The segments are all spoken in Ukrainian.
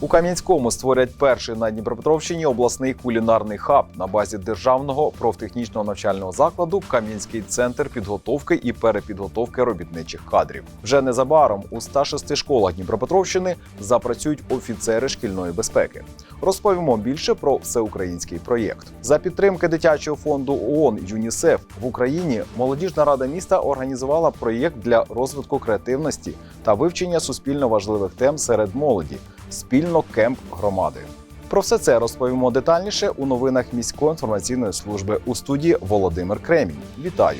У Кам'янському створять перший на Дніпропетровщині обласний кулінарний хаб на базі державного профтехнічного навчального закладу Кам'янський центр підготовки і перепідготовки робітничих кадрів. Вже незабаром у 106 школах Дніпропетровщини запрацюють офіцери шкільної безпеки. Розповімо більше про всеукраїнський проєкт. За підтримки дитячого фонду ООН ЮНІСЕФ в Україні молодіжна рада міста організувала проєкт для розвитку креативності та вивчення суспільно важливих тем серед молоді спільно кемп громади. Про все це розповімо детальніше у новинах міської інформаційної служби у студії Володимир Кремінь. Вітаю!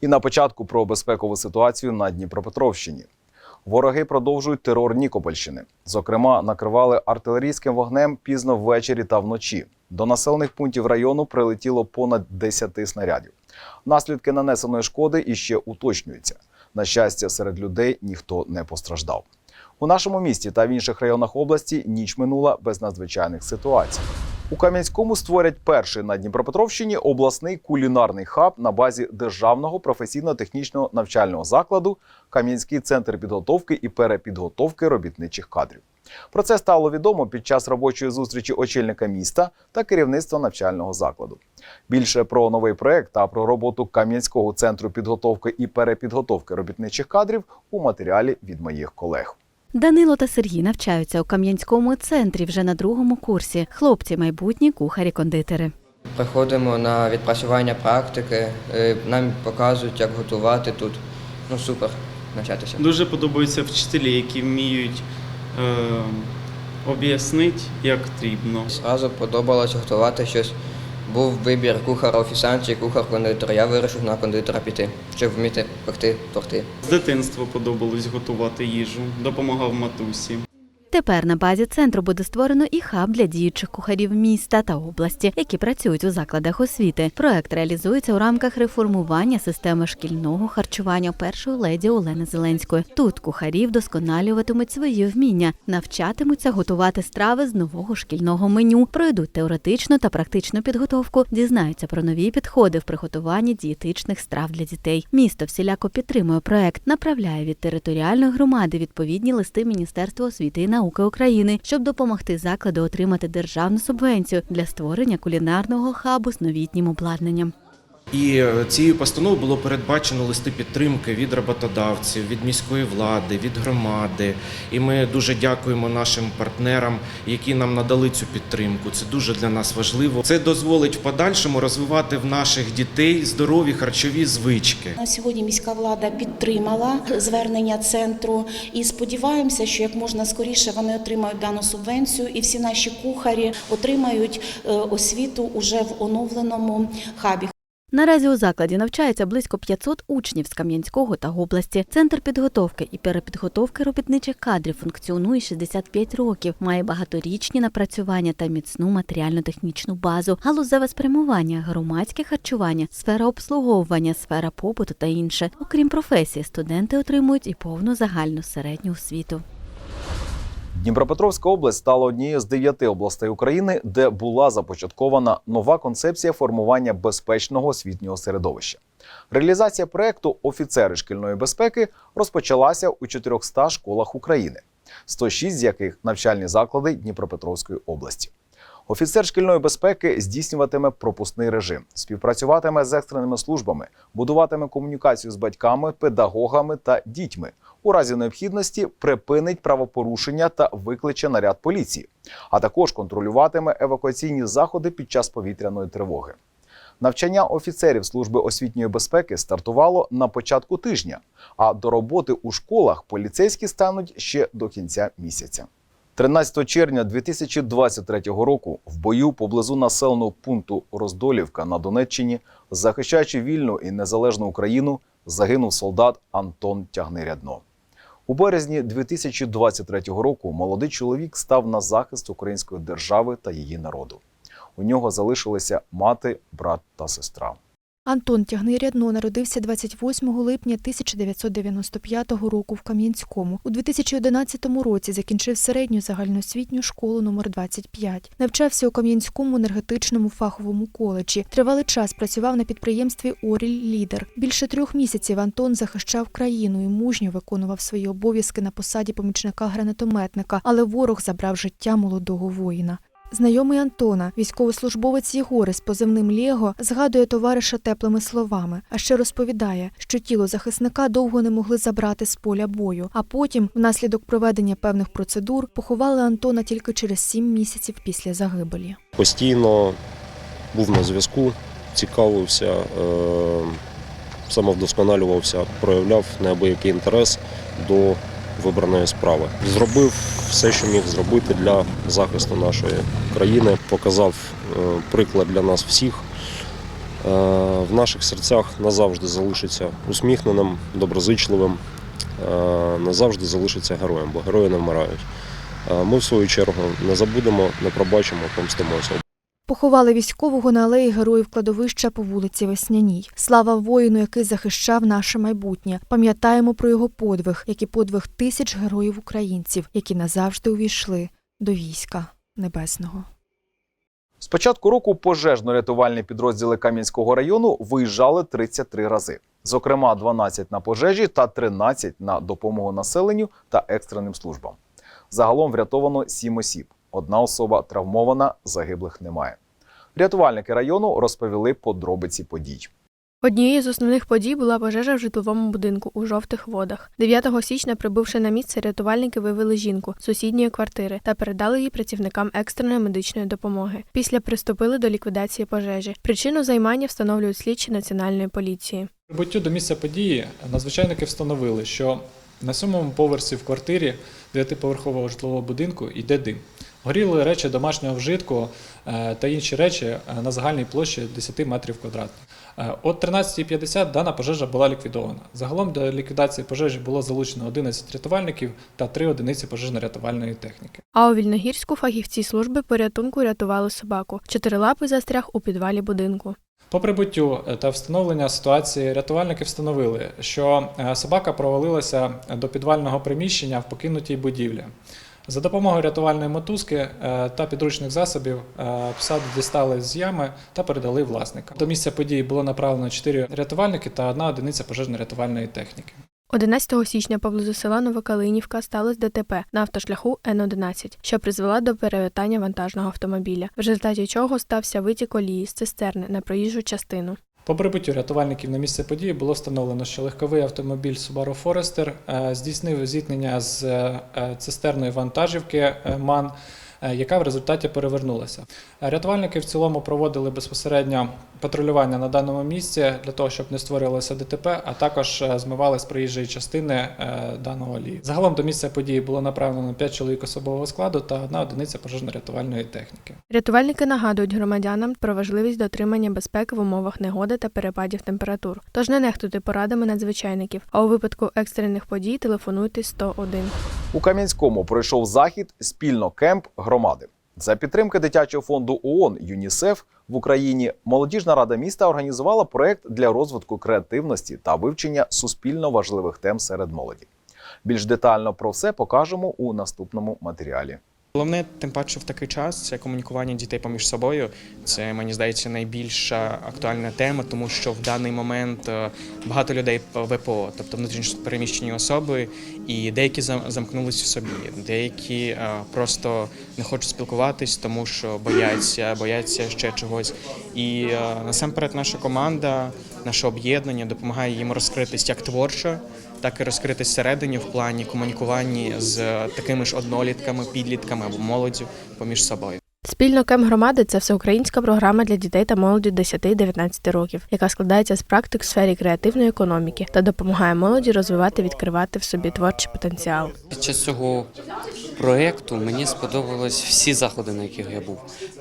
І на початку про безпекову ситуацію на Дніпропетровщині. Вороги продовжують терор Нікопольщини. Зокрема, накривали артилерійським вогнем пізно ввечері та вночі. До населених пунктів району прилетіло понад 10 снарядів. Наслідки нанесеної шкоди іще уточнюються. На щастя, серед людей ніхто не постраждав. У нашому місті та в інших районах області ніч минула без надзвичайних ситуацій. У Кам'янському створять перший на Дніпропетровщині обласний кулінарний хаб на базі державного професійно-технічного навчального закладу Кам'янський центр підготовки і перепідготовки робітничих кадрів. Про це стало відомо під час робочої зустрічі очільника міста та керівництва навчального закладу. Більше про новий проект та про роботу Кам'янського центру підготовки і перепідготовки робітничих кадрів у матеріалі від моїх колег. Данило та Сергій навчаються у Кам'янському центрі вже на другому курсі. Хлопці майбутні кухарі-кондитери. Приходимо на відпрацювання практики, е, нам показують, як готувати тут. Ну супер навчатися. Дуже подобаються вчителі, які вміють е, об'яснити, як потрібно. Зразу подобалось готувати щось. Був вибір кухара офіціант чи кухар кондитера. Я вирішив на кондитера піти, щоб вміти пекти торти. З дитинства подобалось готувати їжу, допомагав матусі. Тепер на базі центру буде створено і хаб для діючих кухарів міста та області, які працюють у закладах освіти. Проект реалізується у рамках реформування системи шкільного харчування першої леді Олени Зеленської. Тут кухарі вдосконалюватимуть свої вміння, навчатимуться готувати страви з нового шкільного меню, пройдуть теоретичну та практичну підготовку, дізнаються про нові підходи в приготуванні дієтичних страв для дітей. Місто всіляко підтримує проект, направляє від територіальної громади відповідні листи Міністерства освіти і науки України, щоб допомогти закладу отримати державну субвенцію для створення кулінарного хабу з новітнім обладнанням. І е, цією постановою було передбачено листи підтримки від роботодавців, від міської влади, від громади. І ми дуже дякуємо нашим партнерам, які нам надали цю підтримку. Це дуже для нас важливо. Це дозволить в подальшому розвивати в наших дітей здорові харчові звички. На сьогодні міська влада підтримала звернення центру і сподіваємося, що як можна скоріше вони отримають дану субвенцію, і всі наші кухарі отримають е, освіту уже в оновленому хабі. Наразі у закладі навчається близько 500 учнів з Кам'янського та області. Центр підготовки і перепідготовки робітничих кадрів функціонує 65 років, має багаторічні напрацювання та міцну матеріально-технічну базу, галузеве спрямування, громадське харчування, сфера обслуговування, сфера побуту та інше. Окрім професії, студенти отримують і повну загальну середню освіту. Дніпропетровська область стала однією з дев'яти областей України, де була започаткована нова концепція формування безпечного освітнього середовища. Реалізація проекту Офіцери шкільної безпеки розпочалася у 400 школах України, 106 з яких навчальні заклади Дніпропетровської області. Офіцер шкільної безпеки здійснюватиме пропускний режим, співпрацюватиме з екстреними службами, будуватиме комунікацію з батьками, педагогами та дітьми. У разі необхідності припинить правопорушення та викличе наряд поліції, а також контролюватиме евакуаційні заходи під час повітряної тривоги. Навчання офіцерів служби освітньої безпеки стартувало на початку тижня, а до роботи у школах поліцейські стануть ще до кінця місяця. 13 червня 2023 року в бою поблизу населеного пункту Роздолівка на Донеччині, захищаючи вільну і незалежну Україну, загинув солдат Антон Тягнирядно. У березні 2023 року молодий чоловік став на захист української держави та її народу. У нього залишилися мати, брат та сестра. Антон Тягний Рядно народився 28 липня 1995 року в Кам'янському. У 2011 році закінчив середню загальноосвітню школу номер 25. Навчався у Кам'янському енергетичному фаховому коледжі. Тривалий час працював на підприємстві Оріль Лідер. Більше трьох місяців Антон захищав країну і мужньо виконував свої обов'язки на посаді помічника гранатометника, але ворог забрав життя молодого воїна. Знайомий Антона, військовослужбовець Єгори з позивним Лєго, згадує товариша теплими словами, а ще розповідає, що тіло захисника довго не могли забрати з поля бою, а потім, внаслідок проведення певних процедур, поховали Антона тільки через сім місяців після загибелі. постійно був на зв'язку, цікавився, е, самовдосконалювався, проявляв неабиякий інтерес до вибраної справи. Зробив все, що міг зробити для захисту нашої країни, показав е, приклад для нас всіх. Е, В наших серцях назавжди залишиться усміхненим, доброзичливим, е, назавжди залишиться героєм, бо герої не вмирають. Ми, в свою чергу, не забудемо, не пробачимо, помстимося. Поховали військового на алеї героїв кладовища по вулиці Весняній. Слава воїну, який захищав наше майбутнє. Пам'ятаємо про його подвиг, як і подвиг тисяч героїв українців, які назавжди увійшли до війська небесного. З початку року пожежно-рятувальні підрозділи Кам'янського району виїжджали 33 рази. Зокрема, 12 на пожежі та 13 на допомогу населенню та екстреним службам. Загалом врятовано 7 осіб. Одна особа травмована, загиблих немає. Рятувальники району розповіли подробиці подій. Однією з основних подій була пожежа в житловому будинку у жовтих водах. 9 січня, прибувши на місце, рятувальники вивели жінку з сусідньої квартири та передали її працівникам екстреної медичної допомоги. Після приступили до ліквідації пожежі. Причину займання встановлюють слідчі національної поліції. Прибуттю до місця події надзвичайники встановили, що на сьомому поверсі в квартирі дев'ятиповерхового житлового будинку йде дим. Горіли речі домашнього вжитку е, та інші речі е, на загальній площі 10 метрів квадратних. Е, О 13.50 дана пожежа була ліквідована. Загалом до ліквідації пожежі було залучено 11 рятувальників та 3 одиниці пожежно-рятувальної техніки. А у Вільногірську фахівці служби порятунку рятували собаку. Чотирилапий застряг у підвалі будинку. По прибуттю та встановлення ситуації рятувальники встановили, що собака провалилася до підвального приміщення в покинутій будівлі. За допомогою рятувальної мотузки е, та підручних засобів е, пса дістали з ями та передали власникам. До місця події було направлено 4 рятувальники та одна одиниця пожежно-рятувальної техніки. 11 січня поблизу села Новокалинівка сталося ДТП на автошляху Н-11, що призвела до перевертання вантажного автомобіля, в результаті чого стався витік олії з цистерни на проїжджу частину. По прибуттю рятувальників на місце події було встановлено, що легковий автомобіль Subaru Forester е, здійснив зіткнення з е, цистерною вантажівки е, МАН, яка в результаті перевернулася. Е, Рятувальники в цілому проводили безпосередньо патрулювання на даному місці для того, щоб не створювалося ДТП, а також е, змивали з проїжджої частини е, даного олії. Загалом до місця події було направлено 5 чоловік особового складу та одна одиниця пожежно-рятувальної техніки. Рятувальники нагадують громадянам про важливість дотримання безпеки в умовах негоди та перепадів температур. Тож не нехтуйте порадами надзвичайників, а у випадку екстрених подій телефонуйте 101. У Кам'янському пройшов захід спільно кемп громади. За підтримки дитячого фонду ООН ЮНІСЕФ в Україні молодіжна рада міста організувала проект для розвитку креативності та вивчення суспільно важливих тем серед молоді. Більш детально про все покажемо у наступному матеріалі. Головне, тим паче в такий час, це комунікування дітей поміж собою. Це мені здається найбільша актуальна тема, тому що в даний момент е, багато людей ВПО, тобто внутрішньо переміщені особи, і деякі зам- замкнулись в собі, деякі е, просто не хочуть спілкуватись, тому що бояться, бояться ще чогось. І е, насамперед наша команда, наше об'єднання допомагає їм розкритись як творчо, так і розкритись всередині в плані комунікуванні з такими ж однолітками, підлітками або молоддю поміж собою. Спільно кем громади це всеукраїнська програма для дітей та молоді 10-19 років, яка складається з практик в сфері креативної економіки та допомагає молоді розвивати, відкривати в собі творчий потенціал. Під час цього проєкту мені сподобались всі заходи, на яких я був.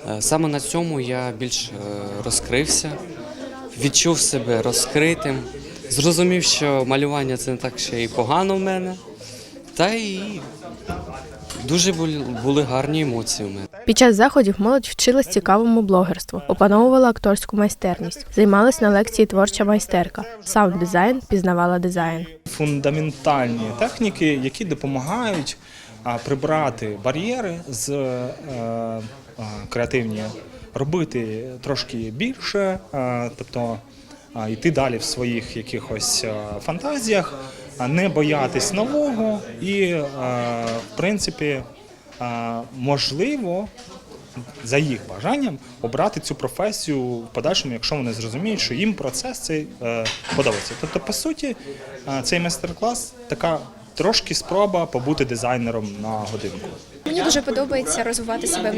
Е, Саме на цьому я більш е, розкрився, відчув себе розкритим, зрозумів, що малювання це не так ще й погано в мене. Та й дуже були, були гарні емоції у мене. Під час заходів молодь вчилась цікавому блогерству, опановувала акторську майстерність, займалась на лекції творча майстерка, саунд дизайн, пізнавала дизайн. фундаментальні техніки, які допомагають а, прибрати бар'єри з е, е, креативні, робити трошки більше, е, тобто йти далі в своїх якихось е, фантазіях, не боятись нового і, е, в принципі, е, можливо. За їх бажанням обрати цю професію в подальшому, якщо вони зрозуміють, що їм процес цей подобається. Тобто, по суті, цей майстер-клас така трошки спроба побути дизайнером на годинку. Мені дуже подобається розвивати себе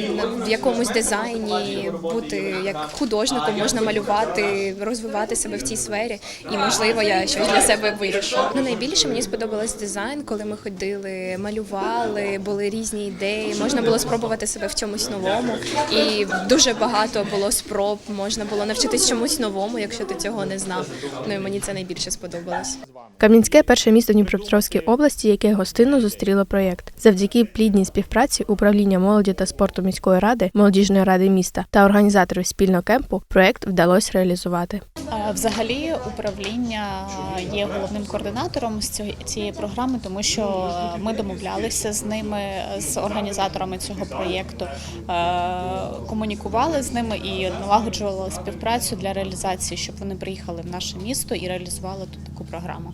в якомусь дизайні, бути як художником, можна малювати, розвивати себе в цій сфері. І можливо, я щось для себе вирішу. Ну найбільше мені сподобалось дизайн, коли ми ходили, малювали, були різні ідеї. Можна було спробувати себе в чомусь новому. І дуже багато було спроб. Можна було навчитись чомусь новому, якщо ти цього не знав. Ну і мені це найбільше сподобалось. Кам'янське перше місто Дніпропетровської області, яке гостинно зустріло проєкт. Завдяки плідній співпраці управління молоді та спорту міської ради, молодіжної ради міста та організаторів спільного кемпу проєкт вдалося реалізувати. Взагалі, управління є головним координатором з цієї програми, тому що ми домовлялися з ними, з організаторами цього проєкту, е, комунікували з ними і налагоджували співпрацю для реалізації, щоб вони приїхали в наше місто і реалізували тут таку програму.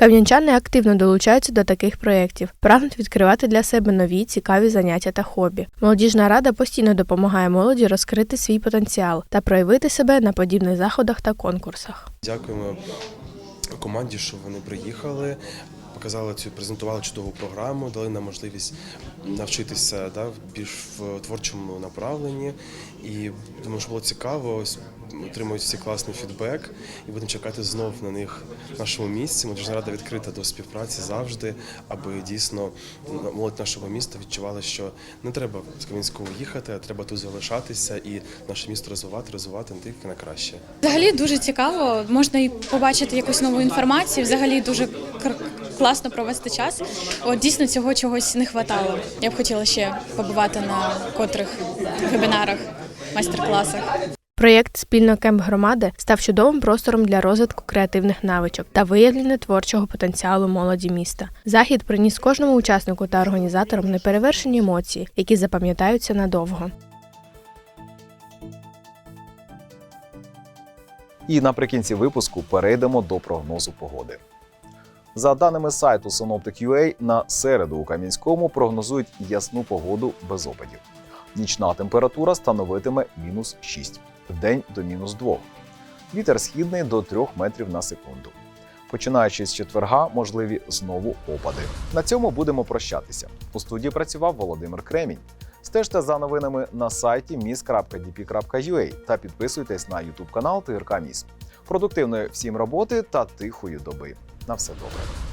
Кам'янчани активно долучаються до таких проєктів, прагнуть відкривати для себе нові цікаві заняття та хобі. Молодіжна рада постійно допомагає молоді розкрити свій потенціал та проявити себе на подібних заходах та конкурсах. Дякуємо команді, що вони приїхали. Показали цю, презентували чудову програму, дали нам можливість навчитися да, більш в творчому направленні. І думаю, що було цікаво, отримують всі класний фідбек і будемо чекати знов на них в нашому місці. Молодіжна рада відкрита до співпраці завжди, аби дійсно молодь нашого міста відчувала, що не треба з Кам'янського їхати, а треба тут залишатися і наше місто розвивати, розвивати не тільки на краще. Взагалі дуже цікаво. Можна і побачити якусь нову інформацію. Взагалі дуже класно провести час. От дійсно цього чогось не вистачало. Я б хотіла ще побувати на котрих вебінарах, майстер-класах. Проєкт Спільно кемп громади став чудовим простором для розвитку креативних навичок та виявлення творчого потенціалу молоді міста. Захід приніс кожному учаснику та організаторам неперевершені емоції, які запам'ятаються надовго. І наприкінці випуску перейдемо до прогнозу погоди. За даними сайту Synoptic.ua, на середу у Кам'янському прогнозують ясну погоду без опадів. Нічна температура становитиме мінус 6, вдень до мінус 2. Вітер східний до 3 метрів на секунду. Починаючи з четверга, можливі знову опади. На цьому будемо прощатися. У студії працював Володимир Кремінь. Стежте за новинами на сайті mis.dp.ua та підписуйтесь на YouTube канал ТРК Міс. Продуктивної всім роботи та тихої доби. На все добре.